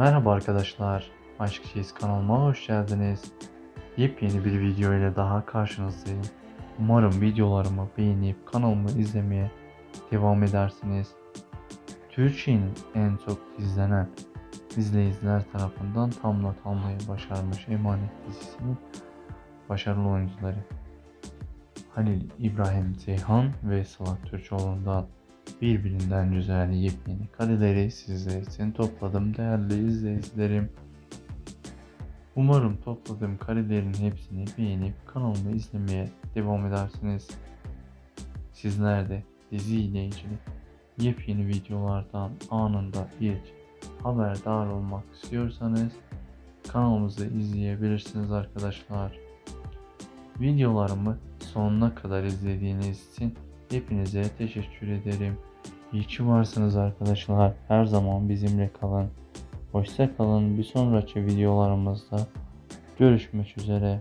Merhaba arkadaşlar, Aşk Çeyiz kanalıma hoş geldiniz. Yepyeni bir video ile daha karşınızdayım. Umarım videolarımı beğenip kanalımı izlemeye devam edersiniz. Türkiye'nin en çok izlenen izleyiciler tarafından tam not başarmış Emanet dizisinin başarılı oyuncuları. Halil İbrahim Ceyhan ve Sıla Türkoğlu'ndan birbirinden güzel yepyeni kareleri sizler için topladım değerli izleyicilerim. Umarım topladığım karelerin hepsini beğenip kanalımı izlemeye devam edersiniz. Sizler de dizi ile ilgili yepyeni videolardan anında ilk haberdar olmak istiyorsanız kanalımızı izleyebilirsiniz arkadaşlar. Videolarımı sonuna kadar izlediğiniz için hepinize teşekkür ederim. İyi ki varsınız arkadaşlar. Her zaman bizimle kalın. Hoşça kalın. Bir sonraki videolarımızda görüşmek üzere.